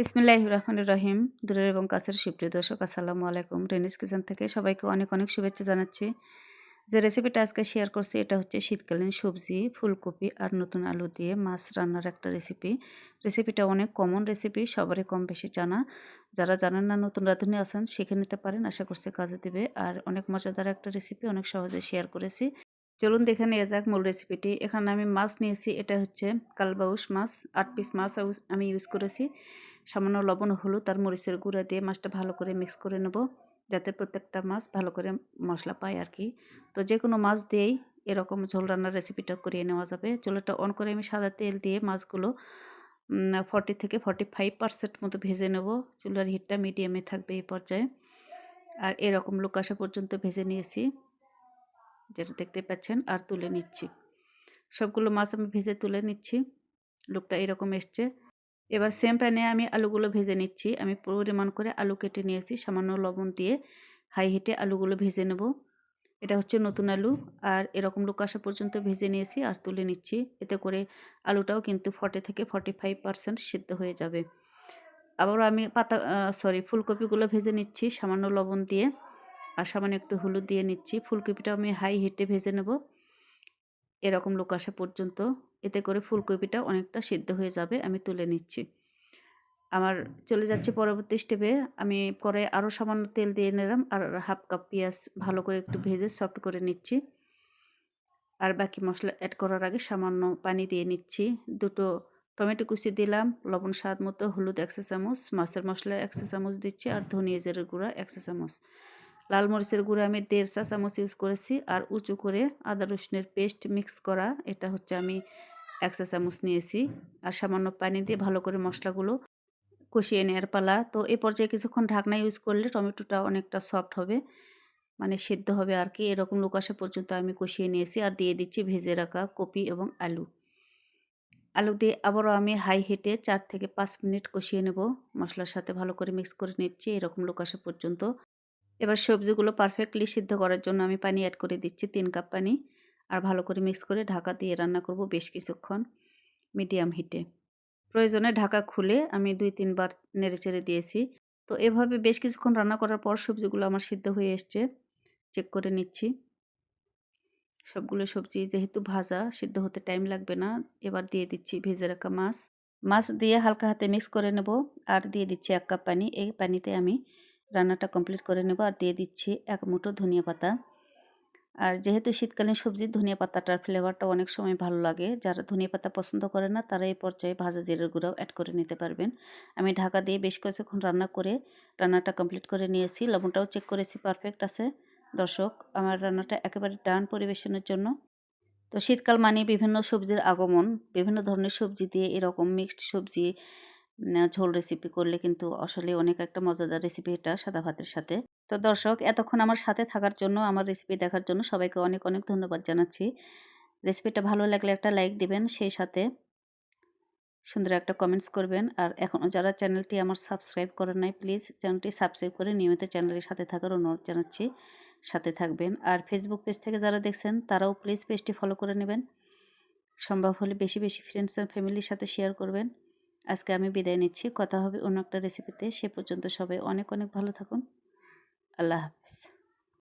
বিসমিল্লাহ রহমান রহিম। দূরের এবং কাছের সুপ্রিয় দর্শক, আসসালামু আলাইকুম। রেনিস কিচেন থেকে সবাইকে অনেক অনেক শুভেচ্ছা জানাচ্ছি। যে রেসিপিটা আজকে শেয়ার করছি, এটা হচ্ছে শীতকালীন সবজি, ফুলকপি আর নতুন আলু দিয়ে মাছ রান্নার একটা রেসিপি রেসিপিটা অনেক কমন রেসিপি সবারই কম বেশি জানা। যারা জানেন না, নতুন রাঁধুনি আছেন, শিখে নিতে পারেন, আশা করছি কাজে দেবে। আর অনেক মজাদার একটা রেসিপি অনেক সহজে শেয়ার করেছি। চলুন দেখে নিয়ে যাক মূল রেসিপিটি এখানে আমি মাছ নিয়েছি, এটা হচ্ছে কালবাউস মাছ। আট পিস মাছ আমি ইউজ করেছি। সামান্য লবণ হলুদ আর মরিচের গুঁড়া দিয়ে মাছটা ভালো করে মিক্স করে নেব, যাতে প্রত্যেকটা মাছ ভালো করে মশলা পায় আর কি। তো যে কোনো মাছ দিয়েই এরকম ঝোল রান্নার রেসিপিটা করিয়ে নেওয়া যাবে। চুলাটা অন করে আমি সাদা তেল দিয়ে মাছগুলো ফর্টি থেকে ফর্টি ফাইভ পার্সেন্ট মতো ভেজে নেব। চুলার হিটটা মিডিয়ামে থাকবে এই পর্যায়ে। আর এরকম লোক আসা পর্যন্ত ভেজে নিয়েছি। যেটা দেখতে পাচ্ছেন, আর তুলে নিচ্ছি। সবগুলো মাছ আমি ভেজে তুলে নিচ্ছি। লুকটা এরকম এসছে। এবার সেম প্যানে আমি আলুগুলো ভেজে নিচ্ছি। আমি পরিমাণ করে আলু কেটে নিয়েছি, সামান্য লবণ দিয়ে। হাই হিটে আলুগুলো ভেজে নেব। এটা হচ্ছে নতুন আলু, আর এরকম লুক আসা পর্যন্ত ভেজে নিয়েছি আর তুলে নিচ্ছি। এতে করে আলুটাও কিন্তু ফর্টি থেকে ফর্টি ফাইভ পারসেন্ট সিদ্ধ হয়ে যাবে। আবারও আমি পাতা সরি ফুলকপিগুলো ভেজে নিচ্ছি, সামান্য লবণ দিয়ে। আর সামান্য একটু হলুদ দিয়ে নিচ্ছি। ফুলকপিটা আমি হাই হিটে ভেজে নেব। এরকম লোক আসা পর্যন্ত এতে করে ফুলকপিটা অনেকটা সিদ্ধ হয়ে যাবে আমি তুলে নিচ্ছি। আমার চলে যাচ্ছে পরবর্তী স্টেপে আমি পরে আরও সামান্য তেল দিয়ে নিলাম আর হাফ কাপ পেঁয়াজ ভালো করে একটু ভেজে সফট করে নিচ্ছি। আর বাকি মশলা অ্যাড করার আগে সামান্য পানি দিয়ে নিচ্ছি। দুটো টমেটো কুচি দিলাম লবণ স্বাদ মতো হলুদ একশো চামচ মাছের মশলা একশো চামচ দিচ্ছি আর ধনিয়া জিরের গুঁড়া একশো চামচ লাল মরিচের গুঁড়ো আমি দেড় চা চামচ ইউজ করেছি, আর উঁচু করে আদা রসুনের পেস্ট মিক্স করা, এটা হচ্ছে আমি এক চা চামচ নিয়েছি। আর সামান্য পানি দিয়ে ভালো করে মশলাগুলো কষিয়ে নেওয়ার পালা। তো এ পর্যায়ে কিছুক্ষণ ঢাকনা ইউজ করলে টমেটোটা অনেকটা সফট হবে মানে সিদ্ধ হবে আর কি। এরকম লোক আসা পর্যন্ত আমি কষিয়ে নিয়েছি, আর দিয়ে দিচ্ছি ভেজে রাখা কপি এবং আলু। আলু দিয়ে আবারও আমি হাই হিটে চার থেকে পাঁচ মিনিট কষিয়ে নেব। মশলার সাথে ভালো করে মিক্স করে নিচ্ছি, এরকম লোক আসা পর্যন্ত। এবার সবজিগুলো পারফেক্টলি সিদ্ধ করার জন্য আমি পানি অ্যাড করে দিচ্ছি তিন কাপ পানি। আর ভালো করে মিক্স করে ঢাকা দিয়ে রান্না করব বেশ কিছুক্ষণ মিডিয়াম হিটে প্রয়োজনে ঢাকা খুলে আমি দুই তিনবার নেড়ে চেড়ে দিয়েছি। তো এভাবে বেশ কিছুক্ষণ রান্না করার পর সবজিগুলো আমার সিদ্ধ হয়ে এসছে। চেক করে নিচ্ছি। সবগুলো সবজি যেহেতু ভাজা, সিদ্ধ হতে টাইম লাগবে না। এবার দিয়ে দিচ্ছি ভেজে রাখা মাছ। মাছ দিয়ে হালকা হাতে মিক্স করে নেব। আর দিয়ে দিচ্ছি এক কাপ পানি। এই পানিতে আমি রান্নাটা কমপ্লিট করে নেব আর দিয়ে দিচ্ছি এক মুঠো ধনিয়া পাতা। আর যেহেতু শীতকালীন সবজির ধনিয়া পাতাটার ফ্লেভারটা অনেক সময় ভালো লাগে। যারা ধনিয়া পাতা পছন্দ করে না, তারা এই পর্যায়ে ভাজা জিরের গুঁড়াও অ্যাড করে নিতে পারবেন। আমি ঢাকা দিয়ে বেশ কিছুক্ষণ রান্না করে রান্নাটা কমপ্লিট করে নিয়েছি। লবণটাও চেক করেছি পারফেক্ট আছে। দর্শক, আমার রান্নাটা একেবারে ডান পরিবেশনের জন্য। তো শীতকাল মানে বিভিন্ন সবজির আগমন। বিভিন্ন ধরনের সবজি দিয়ে এরকম মিক্সড সবজি ঝোল রেসিপি করলে কিন্তু আসলে অনেক একটা মজাদার রেসিপি এটা সাদা ভাতের সাথে। তো দর্শক, এতক্ষণ আমার সাথে থাকার জন্য, আমার রেসিপি দেখার জন্য সবাইকে অনেক অনেক ধন্যবাদ জানাচ্ছি। রেসিপিটা ভালো লাগলে একটা লাইক দিবেন, সেই সাথে সুন্দর একটা কমেন্টস করবেন। আর এখনও যারা চ্যানেলটি আমার সাবস্ক্রাইব করেন নাই প্লিজ চ্যানেলটি সাবস্ক্রাইব করে নিয়মিত চ্যানেলের সাথে থাকার অনুরোধ জানাচ্ছি, সাথে থাকবেন। আর ফেসবুক পেজ থেকে যারা দেখছেন, তারাও প্লিজ পেজটি ফলো করে নেবেন। সম্ভব হলে বেশি বেশি ফ্রেন্ডস অ্যান্ড ফ্যামিলির সাথে শেয়ার করবেন। আজকে আমি বিদায় নিচ্ছি। কথা হবে অন্য একটা রেসিপিতে সে পর্যন্ত সবাই অনেক অনেক ভালো থাকুন। আল্লাহ হাফিজ।